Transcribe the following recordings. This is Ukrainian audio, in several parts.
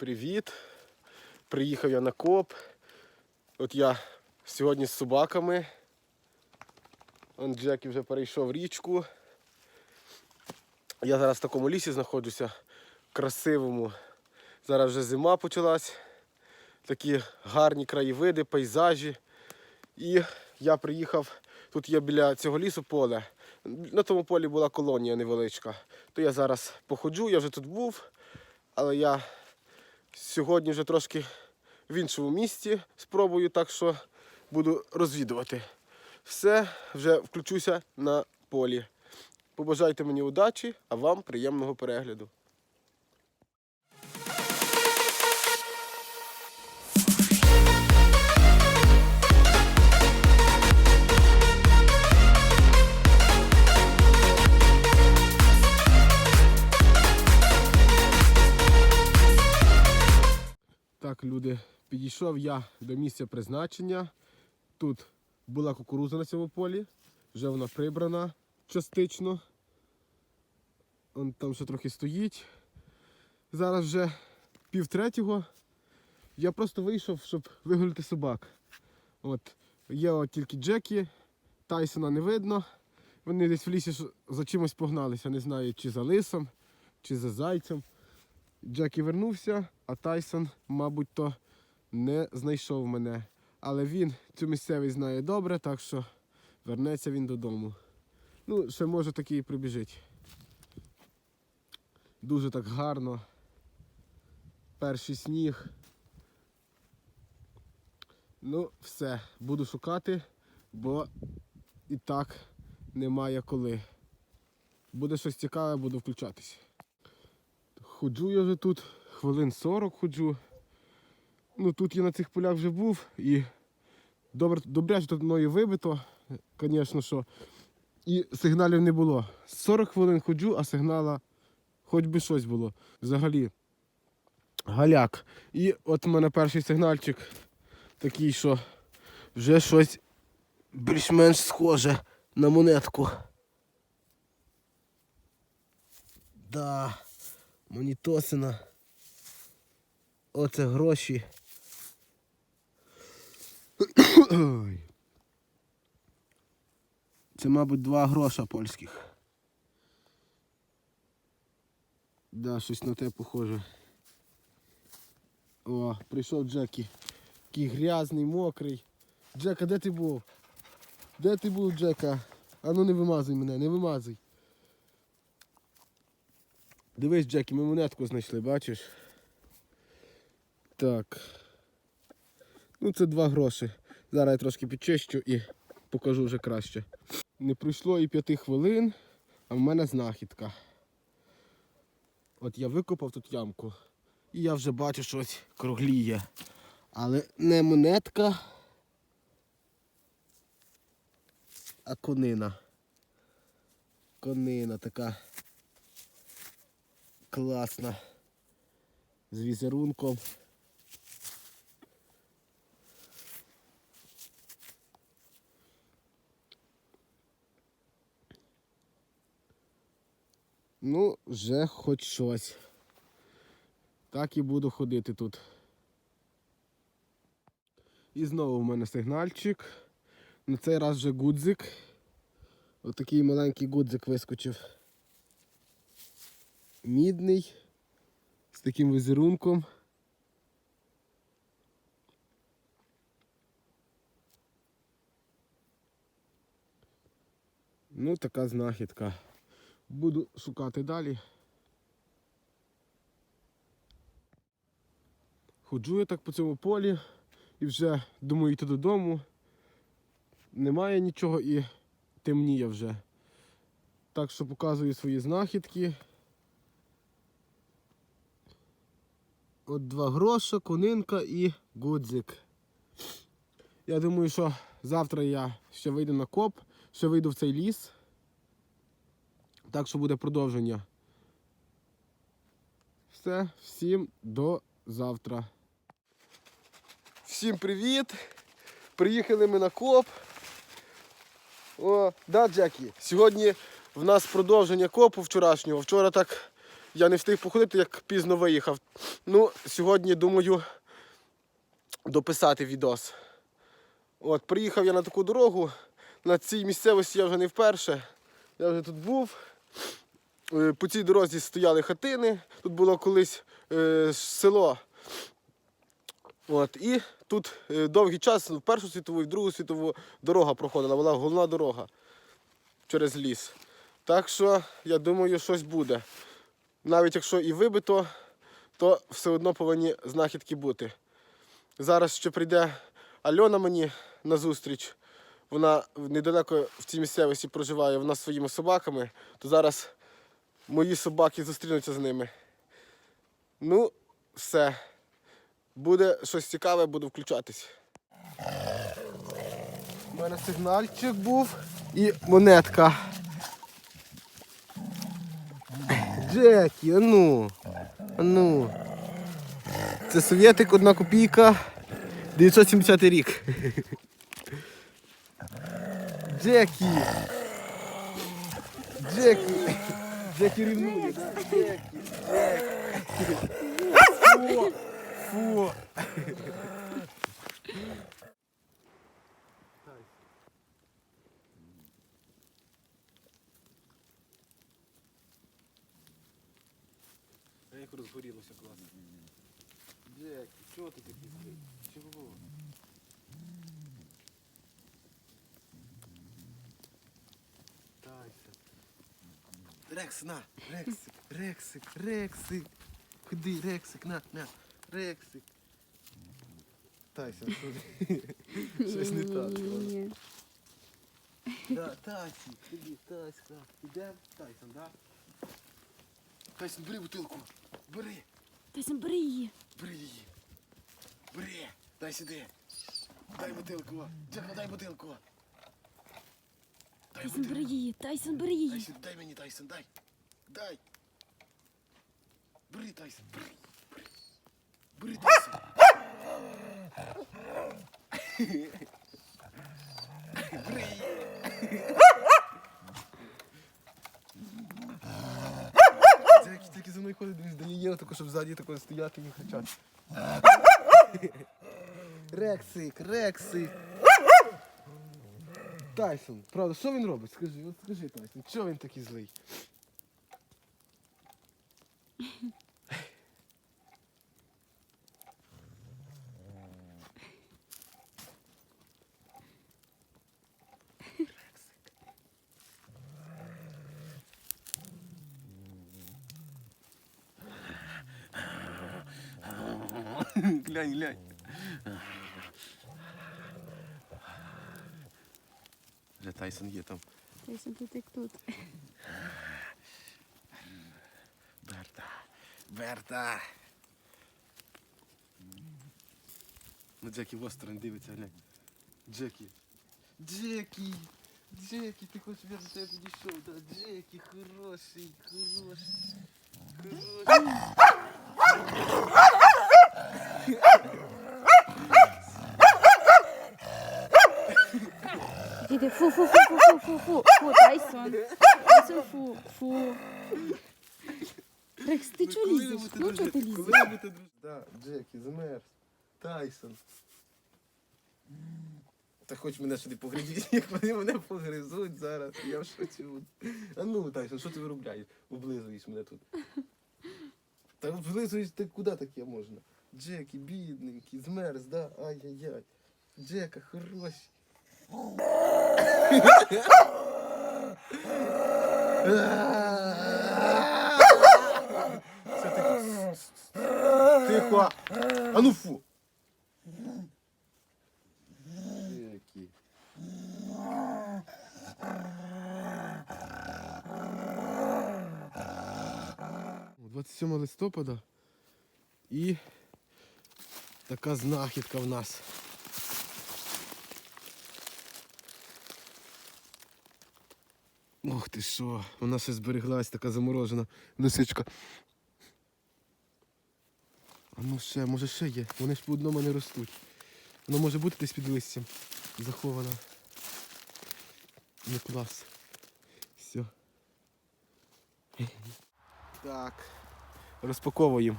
привіт! Приїхав я на коп. От я сьогодні з собаками. Он Джекі вже перейшов річку. Я зараз в такому лісі знаходжуся, красивому. Зараз вже зима почалась. Такі гарні краєвиди, пейзажі. І я приїхав, тут є біля цього лісу поле. На тому полі була колонія невеличка. То я зараз походжу, я вже тут був, але я сьогодні вже трошки в іншому місці спробую, так що буду розвідувати. Все, вже включуся на полі. Побажайте мені удачі, а вам приємного перегляду. Так, люди, підійшов я до місця призначення. Тут була кукуруза на цьому полі, вже вона прибрана частично. Он там ще трохи стоїть. Зараз вже пів третього. Я просто вийшов, щоб вигуляти собак. От, є от тільки Джекі, Тайсона не видно. Вони десь в лісі за чимось погналися, не знаю, чи за лисом, чи за зайцем. Джекі вернувся, а Тайсон, мабуть, то не знайшов мене. Але він цю місцевість знає добре, так що вернеться він додому. Ну, ще може такий і прибіжить. Дуже так гарно. Перший сніг. Ну, все, буду шукати, бо і так немає коли. Буде щось цікаве, буду включатись. Ходжу я вже тут, хвилин 40 ходжу. Ну тут я на цих полях вже був і добре, добряче тут мною вибито, звісно що. І сигналів не було. 40 хвилин ходжу, а сигнала хоч би щось було. Взагалі. Галяк. І от у мене перший сигнальчик такий, що вже щось більш-менш схоже на монетку. Да. Монітосина. Оце гроші. Це, мабуть, два гроша польських. Да, щось на те похоже. О, прийшов Джекі. Такий грязний, мокрий. Джека, де ти був? Де ти був, Джека? А ну не вимазуй мене, не вимазуй. Дивись, Джекі, ми монетку знайшли, бачиш? Так. Ну це два гроші. Зараз я трошки підчищу і покажу вже краще. Не пройшло і п'яти хвилин, а в мене знахідка. От я викопав тут ямку. І я вже бачу щось кругліє. Але не монетка, а конина. Конина така класна. З візерунком. Ну, вже хоч щось. Так і буду ходити тут. І знову в мене сигнальчик. На цей раз вже гудзик. Отакий маленький гудзик вискочив. Мідний. З таким візерунком. Ну, така знахідка. Буду шукати далі. Ходжу я так по цьому полі і вже думаю йти додому. Немає нічого і темніє вже. Так що показую свої знахідки. От два гроша, конинка і гудзик. Я думаю, що завтра я ще вийду на коп, ще вийду в цей ліс. Так що буде продовження. Все, всім до завтра. Всім привіт! Приїхали ми на коп. О, да, Джекі. Сьогодні в нас продовження копу вчорашнього. Вчора так я не встиг походити, як пізно виїхав. Ну, сьогодні думаю дописати відос. От, приїхав я на таку дорогу. На цій місцевості я вже не вперше. Я вже тут був. Е, По цій дорозі стояли хатини. Тут було колись е, село. От, і тут е, довгий час в Першу світову і в Другу світову дорога проходила, була головна дорога через ліс. Так що, я думаю, щось буде. Навіть якщо і вибито, то все одно повинні знахідки бути. Зараз ще прийде Альона мені на зустріч. Вона недалеко в цій місцевості проживає, вона зі своїми собаками, то зараз мої собаки зустрінуться з ними. Ну, все. Буде щось цікаве, буду включатись. У мене сигнальчик був і монетка. Джекі, а ну. А ну. Це совєтик, одна копійка. 970 рік. Джекі. Джекі. Джекі рівнує. Джекі. Джекі. Фу. Фу. Як розгорілося класно. Джекі, чого ти такий злий? Чого? Тайся. Рекс, на! Рексик, Рексик, Рексик. Ходи, Рексик, на, на, Рексик. Тайся, що? Щось не так. Ні-ні-ні. Да, Тайсі, ходи, Тайська. Ідем? Тайсон, да? Тайсон, бери бутилку. Бери, Тайсон, бери її. бери її. Бери, дай сюди. Дай бутилку. Джеко, дай бутилку. Дай Тайсон, бери бутилку. її. Тайсон, бери Дай її. сюди, дай мені, Тайсон, дай. Дай. Бери, Тайсон, бери. Бери, бери Тайсон. Бери її. Це мною ходить, Данієл, тако, щоб ззаді тако стояти і кричати. Рексик, Рексик. Тайсон, правда, що він робить? Скажи, от скажи, Тайсон, чого він такий злий? глянь, глянь. Вже Тайсон є там. Тайсон, тут як тут. Берта. Берта. Ну, Джекі в осторонь дивиться, глянь. Джекі. Джекі. Джекі, ти хочеш щоб я до тебе підійшов, да? Джекі, хороший, хороший. Хороший. Діти, фу, фу, фу, фу, фу, фу, фу, фу, Тайсон. Тайсон, фу, фу. Рекс, ти чого лізеш? Ну чого ти лізеш? Коли будете дружити? Да, Джекі, замерз. Тайсон. Та хоч мене сюди погребіть, як вони мене погризуть зараз, я в шоці. буду. А ну, Тайсон, що ти виробляєш? Облизуєш мене тут. Та облизуєш ти куди таке можна? Джекі, бідненький, змерз, да? Ай-яй-яй. Джека, хороший. Все, тихо. Тихо. А ну фу. Які. У 27 листопада і така знахідка в нас. Ох ти що, вона ще збереглась, така заморожена лисичка. А ну ще, може ще є. Вони ж по одному не ростуть. Воно може бути десь під листям захована. Ну клас. Все. Так, Розпаковуємо.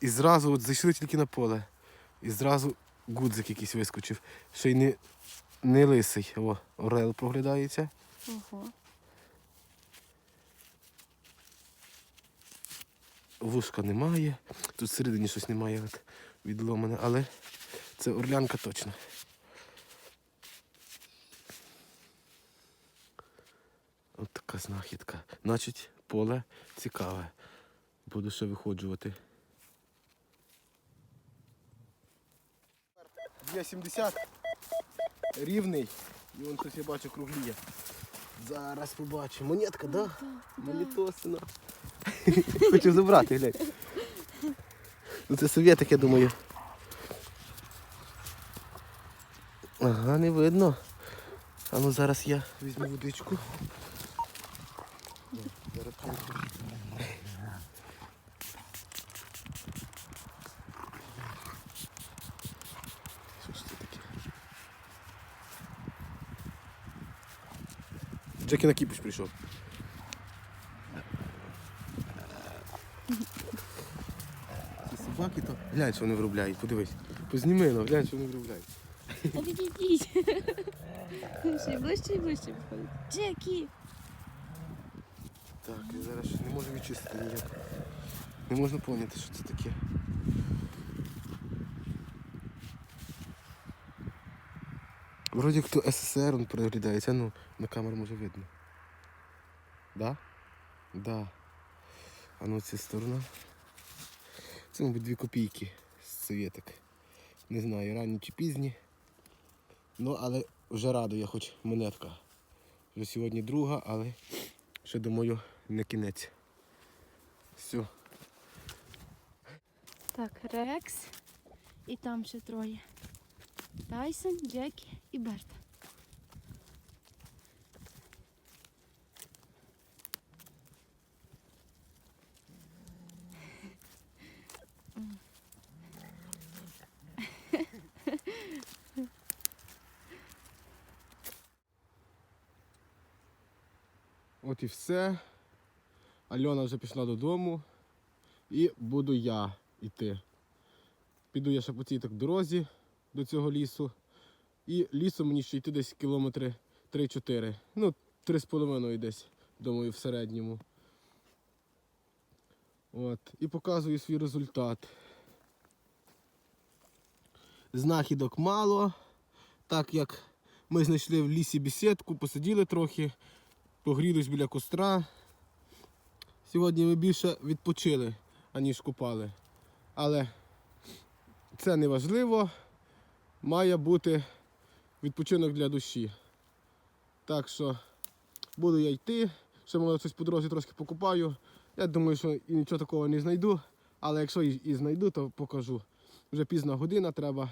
І зразу от зайшли тільки на поле. І зразу гудзик якийсь вискочив. Ще й не, не лисий. О, орел проглядається. Ого. Вушка немає. Тут всередині щось немає відломане, але це орлянка точно. От така знахідка. Значить, поле цікаве. Буду ще виходжувати. Є 70 рівний. І вон щось я бачу кругліє. Зараз побачу. Монетка. Да? Монетосина. Хочу забрати, глянь. Ну це совєтик, я думаю. Ага, не видно. А ну зараз я візьму водичку. Зараз принесу. Що ж це таке? Джекі на кіпіш прийшов. Ці собаки то. Глянь, що вони виробляють, подивись. Позніми, ну, глянь, що вони виробляють. Та відійдіть. Ще ближче і ближче виходить. Джекі! Так, я зараз ще не можу відчистити ніяк. Не можна поняти, що це таке. Вроді як то СССР він переглядається, ну на камеру може видно. Да? Да. А ну ця сторона. Це, мабуть, дві копійки з совєток. Не знаю, ранні чи пізні. Ну, але вже радує хоч монетка. Вже сьогодні друга, але ще думаю не кінець. Все. Так, Рекс. І там ще троє. Тайсон, Джекі і Берт. От і все. Альона вже пішла додому. І буду я йти. Піду я ще по цій так дорозі до цього лісу. І лісом мені ще йти десь кілометри 3-4. Ну, 3,5 десь, думаю, в середньому. От. І показую свій результат. Знахідок мало, так як ми знайшли в лісі бесідку, посиділи трохи, погрілись біля костра. Сьогодні ми більше відпочили, аніж купали. Але це не важливо. Має бути відпочинок для душі. Так що буду я йти. Ще може щось по дорозі трошки покупаю. Я думаю, що і нічого такого не знайду. Але якщо і, знайду, то покажу. Вже пізна година, треба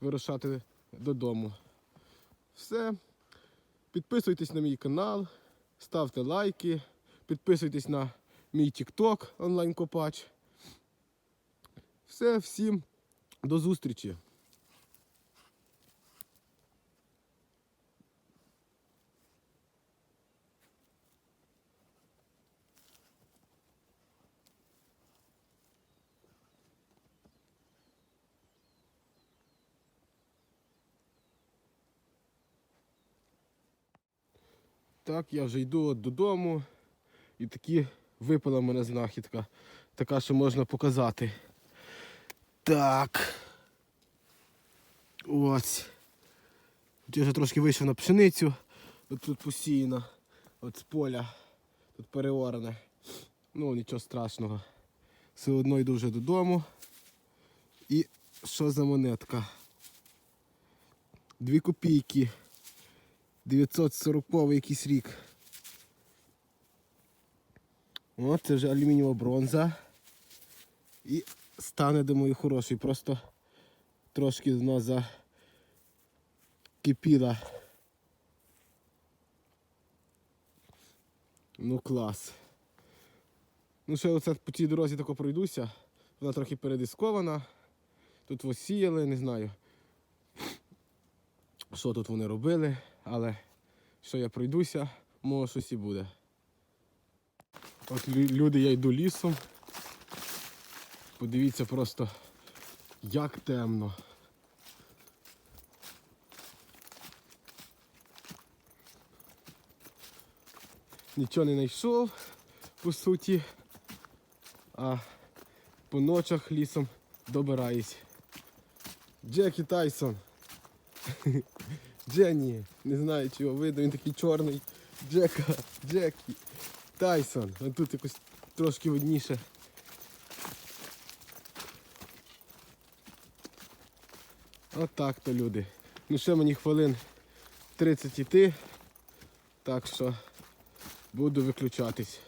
вирушати додому. Все. Підписуйтесь на мій канал, ставте лайки, підписуйтесь на мій TikTok онлайн-копач. Все, всім до зустрічі. Так, я вже йду от додому. І такі випала мене знахідка. Така, що можна показати. Так. Ось. Я вже трошки вийшов на пшеницю. От тут посіяно. От з поля. Тут переоране. Ну, нічого страшного. Все одно йду вже додому. І що за монетка? Дві копійки. 940 якийсь рік. О, це вже алюмінієва бронза. І стане, думаю, хороший. Просто трошки вона закипіла. Ну клас. Ну ще оце по цій дорозі тако пройдуся. Вона трохи передискована. Тут осіяли, не знаю. Що тут вони робили, але що я пройдуся, може щось і буде. От люди, я йду лісом. Подивіться просто, як темно. Нічого не знайшов, по суті. А по ночах лісом добираюсь. Джекі Тайсон. Дженні, не знаю, чи його видно, він такий чорний. Джека, Джекі. Тайсон. А тут якось трошки видніше. Отак то люди. Ну ще мені хвилин 30 іти. Так що буду виключатись.